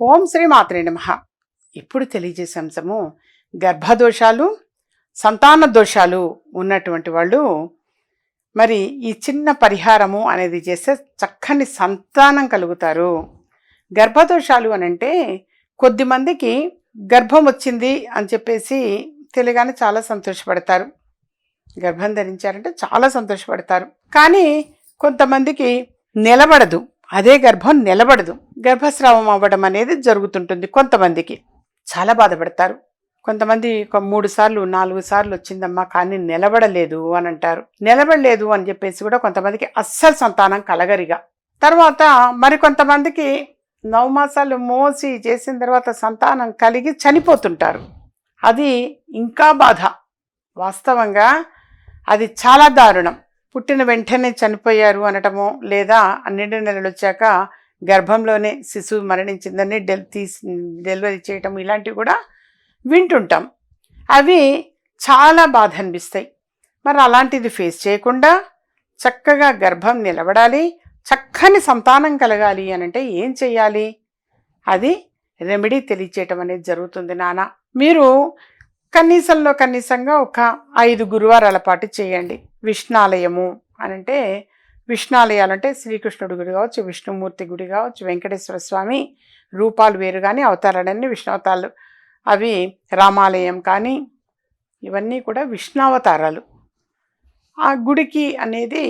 ఓం శ్రీ మాత్రే నమ. ఇప్పుడు తెలియజేసే అంశము గర్భదోషాలు సంతాన దోషాలు ఉన్నటువంటి వాళ్ళు మరి ఈ చిన్న పరిహారము అనేది చేస్తే చక్కని సంతానం కలుగుతారు. గర్భదోషాలు అని అంటే కొద్దిమందికి గర్భం వచ్చింది అని చెప్పేసి తెలియగానే చాలా సంతోషపడతారు. గర్భం ధరించారంటే చాలా సంతోషపడతారు. కానీ కొంతమందికి నిలబడదు. అదే గర్భం నిలబడదు. గర్భస్రావం అవ్వడం అనేది జరుగుతుంటుంది కొంతమందికి. చాలా బాధపడతారు. కొంతమంది ఒక మూడు సార్లు నాలుగు సార్లు వచ్చిందమ్మా కానీ నిలబడలేదు అని అంటారు. నిలబడలేదు అని చెప్పేసి కూడా కొంతమందికి అస్సలు సంతానం కలగరిగా. తర్వాత మరి కొంతమందికి నవమాసాలు మోసి చేసిన తర్వాత సంతానం కలిగి చనిపోతుంటారు. అది ఇంకా బాధ. వాస్తవంగా అది చాలా దారుణం. పుట్టిన వెంటనే చనిపోయారు అనటము లేదా అన్నింటి నెలలు వచ్చాక గర్భంలోనే శిశువు మరణించిందని డెల్ తీసి డెలివరీ చేయటం ఇలాంటివి కూడా వింటుంటాం. అవి చాలా బాధ అనిపిస్తాయి. మరి అలాంటిది ఫేస్ చేయకుండా చక్కగా గర్భం నిలబడాలి చక్కని సంతానం కలగాలి అని అంటే ఏం చేయాలి అది రెమెడీ తెలియచేయటం అనేది జరుగుతుంది నాన్న మీరు కనీసంలో కనీసంగా ఒక ఐదు గురువారాల పాటు చేయండి. విష్ణాలయము అని అంటే విష్ణాలయాలు అంటే శ్రీకృష్ణుడి గుడి కావచ్చు విష్ణుమూర్తి గుడి కావచ్చు వెంకటేశ్వర స్వామి రూపాలు వేరు కానీ అవతారాలన్నీ విష్ణువతారాలు. అవి రామాలయం కానీ ఇవన్నీ కూడా విష్ణావతారాలు. ఆ గుడికి అనేది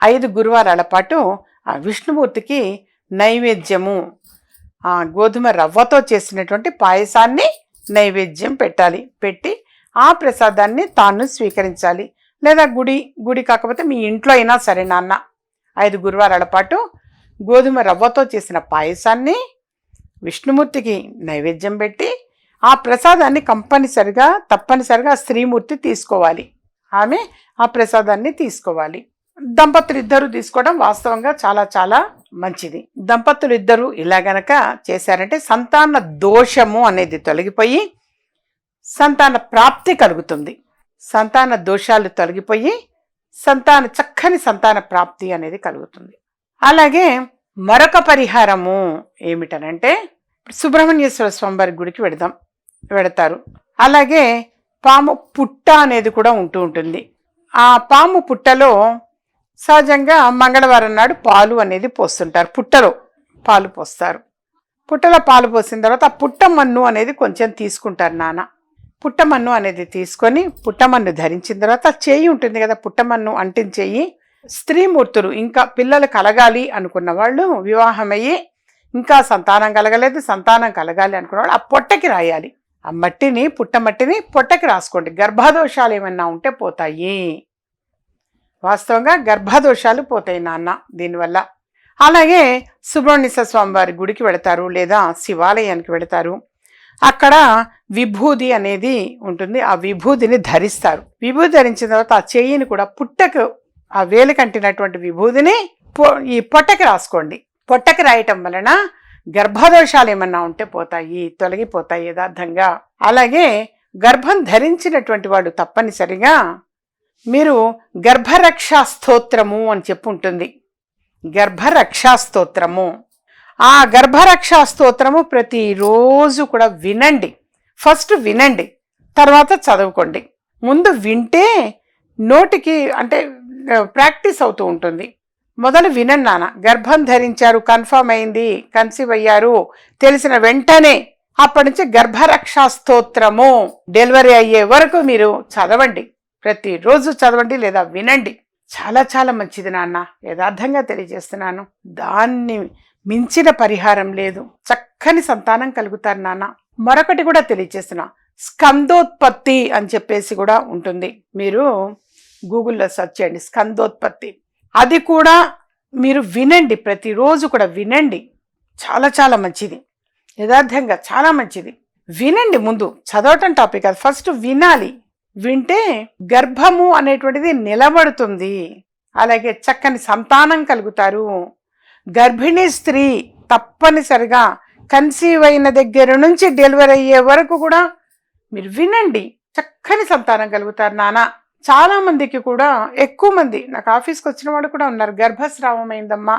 ఐదు గురువారాల పాటు ఆ విష్ణుమూర్తికి నైవేద్యము ఆ గోధుమ రవ్వతో చేసినటువంటి పాయసాన్ని నైవేద్యం పెట్టాలి. పెట్టి ఆ ప్రసాదాన్ని తాను స్వీకరించాలి. లేదా గుడి గుడి కాకపోతే మీ ఇంట్లో అయినా సరే నాన్న. ఐదు గురువారాల పాటు గోధుమ రవ్వతో చేసిన పాయసాన్ని విష్ణుమూర్తికి నైవేద్యం పెట్టి ఆ ప్రసాదాన్ని కంపనిసరిగా తప్పనిసరిగా స్త్రీమూర్తి తీసుకోవాలి. ఆమె ఆ ప్రసాదాన్ని తీసుకోవాలి. దంపతులు ఇద్దరు తీసుకోవడం వాస్తవంగా చాలా చాలా మంచిది. దంపతులు ఇద్దరు ఇలా గనక చేశారంటే సంతాన దోషము అనేది తొలగిపోయి సంతాన ప్రాప్తి కలుగుతుంది. సంతాన దోషాలు తొలగిపోయి సంతాన చక్కని సంతాన ప్రాప్తి అనేది కలుగుతుంది. అలాగే మరొక పరిహారము ఏమిటనంటే సుబ్రహ్మణ్యేశ్వర స్వామివారి గుడికి వెడదాం వెడతారు. అలాగే పాము పుట్ట అనేది కూడా ఉంటూ ఉంటుంది. ఆ పాము పుట్టలో సహజంగా మంగళవారం నాడు పాలు అనేది పోస్తుంటారు పుట్టలో పాలు పోస్తారు. పుట్టలో పాలు పోసిన తర్వాత ఆ పుట్టమన్ను అనేది కొంచెం తీసుకుంటారు నాన్న. పుట్టమన్ను అనేది తీసుకొని పుట్టమన్ను ధరించిన తర్వాత చేయి ఉంటుంది కదా పుట్టమన్ను అంటించేయి స్త్రీమూర్తులు ఇంకా పిల్లలు కలగాలి అనుకున్న వాళ్ళు వివాహమయ్యి ఇంకా సంతానం కలగలేదు సంతానం కలగాలి అనుకున్న వాళ్ళు ఆ పొట్టకి రాయాలి. ఆ మట్టిని పుట్టమట్టిని పొట్టకి రాసుకోండి. గర్భదోషాలు ఏమన్నా ఉంటే పోతాయి. వాస్తవంగా గర్భదోషాలు పోతాయి నాన్న దీనివల్ల. అలాగే సుబ్రహ్మణ్య స్వామి వారి గుడికి వెళతారు లేదా శివాలయానికి వెళతారు. అక్కడ విభూది అనేది ఉంటుంది. ఆ విభూదిని ధరిస్తారు. విభూది ధరించిన తర్వాత ఆ చెయ్యిని కూడా పుట్టకు ఆ వేలు కంటినటువంటి విభూదిని పొ- ఈ పొట్టకి రాసుకోండి. పొట్టకి రాయటం వలన గర్భదోషాలు ఏమన్నా ఉంటే పోతాయి తొలగిపోతాయి యథార్థంగా. అలాగే గర్భం ధరించినటువంటి వాడు తప్పనిసరిగా మీరు గర్భరక్షా స్తోత్రము అని చెప్పుంటుంది. గర్భరక్షా స్తోత్రము. ఆ గర్భరక్షా స్తోత్రము ప్రతిరోజు కూడా వినండి. ఫస్ట్ వినండి. తర్వాత చదువుకోండి. ముందు వింటే నోటికి అంటే ప్రాక్టీస్ అవుతూ ఉంటుంది. మొదలు వినండి నాన్న. గర్భం ధరించారు కన్ఫర్మ్ అయింది కన్సీవ్ అయ్యారు తెలిసిన వెంటనే అప్పటి నుంచి గర్భరక్షా స్తోత్రము డెలివరీ అయ్యే వరకు మీరు చదవండి. ప్రతిరోజు చదవండి లేదా వినండి. చాలా చాలా మంచిది నాన్న. యథార్థంగా తెలియజేస్తున్నాను. దాన్ని మించిన పరిహారం లేదు. చక్కని సంతానం కలుగుతారు నాన్న. మరొకటి కూడా తెలియజేస్తున్నా. స్కందోత్పత్తి అని చెప్పేసి కూడా ఉంటుంది. మీరు గూగుల్లో సెర్చ్ చేయండి స్కందోత్పత్తి. అది కూడా మీరు వినండి. ప్రతిరోజు కూడా వినండి. చాలా చాలా మంచిది. యథార్థంగా చాలా మంచిది. వినండి ముందు. చదవటం టాపిక్ అది ఫస్ట్ వినాలి. వింటే గర్భము అనేటువంటిది నిలబడుతుంది. అలాగే చక్కని సంతానం కలుగుతారు. గర్భిణీ స్త్రీ తప్పనిసరిగా కన్సీవ్ అయిన దగ్గర నుంచి డెలివరీ అయ్యే వరకు కూడా మీరు వినండి. చక్కని సంతానం కలుగుతారు నాన్న చాలా మందికి కూడా ఎక్కువ మంది నాకు ఆఫీస్కి వచ్చిన వాళ్ళు కూడా ఉన్నారు. గర్భస్రావం అయిందమ్మా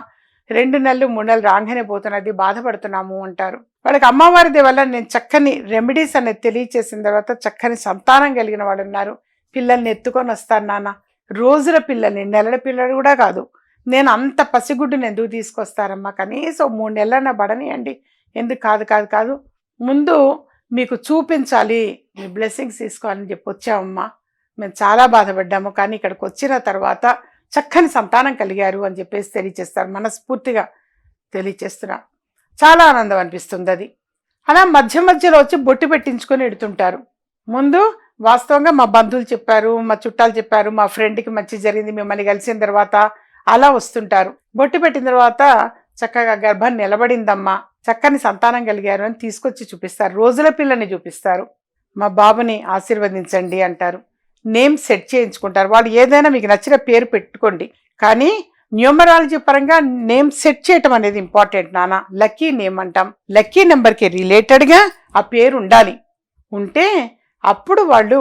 రెండు నెలలు మూడు నెలలు రాగానే పోతున్నది బాధపడుతున్నాము అంటారు. వాళ్ళకి అమ్మవారి వల్ల నేను చక్కని రెమెడీస్ అనేది తెలియచేసిన తర్వాత చక్కని సంతానం కలిగిన వాళ్ళు ఉన్నారు. పిల్లల్ని ఎత్తుకొని వస్తాను నాన్న. రోజుల పిల్లల్ని నెలల పిల్లలు కూడా కాదు. నేను అంత పసిగుడ్డుని ఎందుకు తీసుకొస్తారమ్మా? కనీసం మూడు నెలలన్నా పడనియండి. ఎందుకు? కాదు కాదు కాదు. ముందు మీకు చూపించాలి. మీ బ్లెస్సింగ్స్ తీసుకోవాలని చెప్పి వచ్చామమ్మా మేము చాలా బాధపడ్డాము. కానీ ఇక్కడికి వచ్చిన తర్వాత చక్కని సంతానం కలిగారు అని చెప్పేసి తెలియచేస్తారు. మనస్ఫూర్తిగా తెలియచేస్తున్నాం. చాలా ఆనందం అనిపిస్తుంది అది. అలా మధ్య మధ్యలో వచ్చి బొట్టు పెట్టించుకొని ఎడుతుంటారు. ముందు వాస్తవంగా మా బంధువులు చెప్పారు మా చుట్టాలు చెప్పారు మా ఫ్రెండ్కి మంచి జరిగింది మిమ్మల్ని కలిసిన తర్వాత అలా వస్తుంటారు. బొట్టు పెట్టిన తర్వాత చక్కగా గర్భం నిలబడిందమ్మా చక్కని సంతానం కలిగారు అని తీసుకొచ్చి చూపిస్తారు. రోజుల పిల్లని చూపిస్తారు. మా బాబుని ఆశీర్వదించండి అంటారు. నేమ్ సెట్ చేయించుకుంటారు. వాళ్ళు ఏదైనా మీకు నచ్చిన పేరు పెట్టుకోండి. కానీ న్యూమరాలజీ పరంగా నేమ్ సెట్ చేయటం అనేది ఇంపార్టెంట్ నాన్న. లక్కీ నేమ్ అంటాం. లక్కీ నెంబర్కి రిలేటెడ్గా ఆ పేరు ఉండాలి. ఉంటే అప్పుడు వాళ్ళు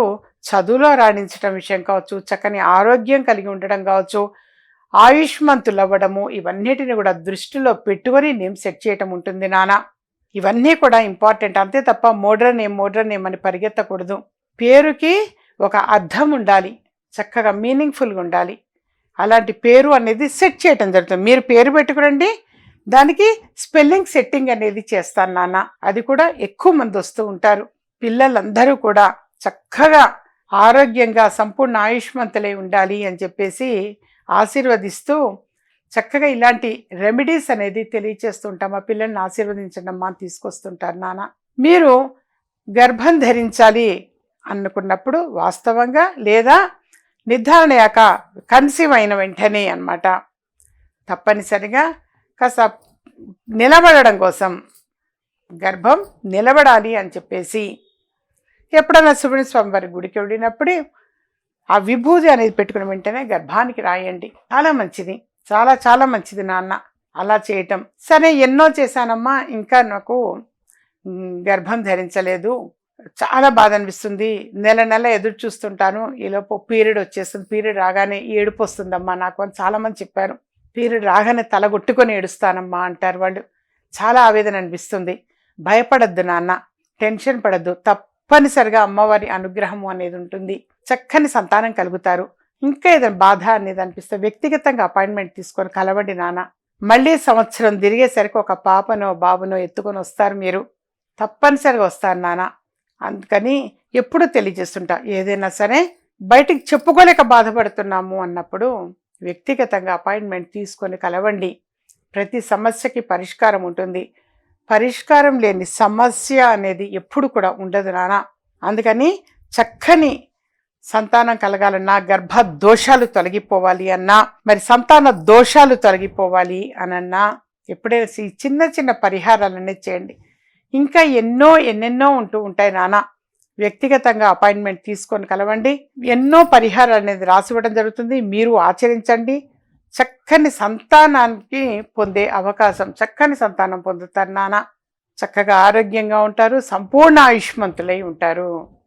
చదువులో రాణించడం విషయం కావచ్చు చక్కని ఆరోగ్యం కలిగి ఉండడం కావచ్చు ఆయుష్మంతులు అవ్వడము ఇవన్నిటిని కూడా దృష్టిలో పెట్టుకొని నేమ్ సెట్ చేయటం ఉంటుంది నాన్న. ఇవన్నీ కూడా ఇంపార్టెంట్. అంతే తప్ప మోడ్రన్ నేమ్ మోడ్రన్ నేమ్ అని పరిగెత్తకూడదు. పేరుకి ఒక అర్థం ఉండాలి. చక్కగా మీనింగ్ఫుల్గా ఉండాలి. అలాంటి పేరు అనేది సెట్ చేయటం జరుగుతుంది. మీరు పేరు పెట్టుకురండి దానికి స్పెల్లింగ్ సెట్టింగ్ అనేది చేస్తాను నాన్న. అది కూడా ఎక్కువ మంది వస్తూ ఉంటారు. పిల్లలందరూ కూడా చక్కగా ఆరోగ్యంగా సంపూర్ణ ఆయుష్మంతులై ఉండాలి అని చెప్పేసి ఆశీర్వదిస్తూ చక్కగా ఇలాంటి రెమెడీస్ అనేది తెలియచేస్తుంటాం మా పిల్లల్ని ఆశీర్వదించడం మా అని తీసుకొస్తుంటారు నాన్న. మీరు గర్భం ధరించాలి అనుకున్నప్పుడు వాస్తవంగా లేదా నిర్ధారణ అయ్యాక కన్సీవ్ అయిన వెంటనే అనమాట తప్పనిసరిగా కాస్త నిలబడడం కోసం గర్భం నిలబడాలి అని చెప్పేసి ఎప్పుడైనా సుబ్రహ్మణ్య స్వామి వారి గుడికి వెళ్ళినప్పుడు ఆ విభూతి అనేది పెట్టుకున్న వెంటనే గర్భానికి రాయండి. చాలా మంచిది. చాలా చాలా మంచిది నాన్న. అలా చేయటం. సరే ఎన్నో చేశానమ్మా. ఇంకా నాకు గర్భం ధరించలేదు. చాలా బాధ అనిపిస్తుంది. నెల నెల ఎదురు చూస్తుంటాను. ఈలోపు పీరియడ్ వచ్చేస్తుంది. పీరియడ్ రాగానే ఏడుపు వస్తుందమ్మా నాకు అని చాలామంది చెప్పారు. పీరియడ్ రాగానే తల కొట్టుకొని ఏడుస్తానమ్మా అంటారు వాళ్ళు. చాలా ఆవేదన అనిపిస్తుంది. భయపడద్దు నాన్న. టెన్షన్ పడద్దు. తప్పనిసరిగా అమ్మవారి అనుగ్రహము అనేది ఉంటుంది. చక్కని సంతానం కలుగుతారు. ఇంకా ఏదైనా బాధ అనేది అనిపిస్తే వ్యక్తిగతంగా అపాయింట్మెంట్ తీసుకొని కలవండి నాన్న. మళ్ళీ సంవత్సరం తిరిగేసరికి ఒక పాపనో బాబునో ఎత్తుకొని వస్తారు మీరు. తప్పనిసరిగా వస్తారు నాన్న. అందుకని ఎప్పుడూ తెలియజేస్తుంటా ఏదైనా సరే బయటికి చెప్పుకోలేక బాధపడుతున్నాము అన్నప్పుడు వ్యక్తిగతంగా అపాయింట్మెంట్ తీసుకొని కలవండి. ప్రతి సమస్యకి పరిష్కారం ఉంటుంది. పరిష్కారం లేని సమస్య అనేది ఎప్పుడు కూడా ఉండదు నాన్న. అందుకని చక్కని సంతానం కలగాలన్నా గర్భ దోషాలు తొలగిపోవాలి అన్నా మరి సంతాన దోషాలు తొలగిపోవాలి అనన్నా ఎప్పుడైనా ఈ చిన్న చిన్న పరిహారాలన్నీ చేయండి. ఇంకా ఎన్నో ఎన్నెన్నో ఉంటూ ఉంటాయి నాన్న వ్యక్తిగతంగా అపాయింట్మెంట్ తీసుకొని కలవండి. ఎన్నో పరిహారాలు అనేది రాసివ్వడం జరుగుతుంది. మీరు ఆచరించండి. చక్కని సంతానానికి పొందే అవకాశం చక్కని సంతానం పొందుతారు నాన్న చక్కగా ఆరోగ్యంగా ఉంటారు సంపూర్ణ ఆయుష్మంతులై ఉంటారు.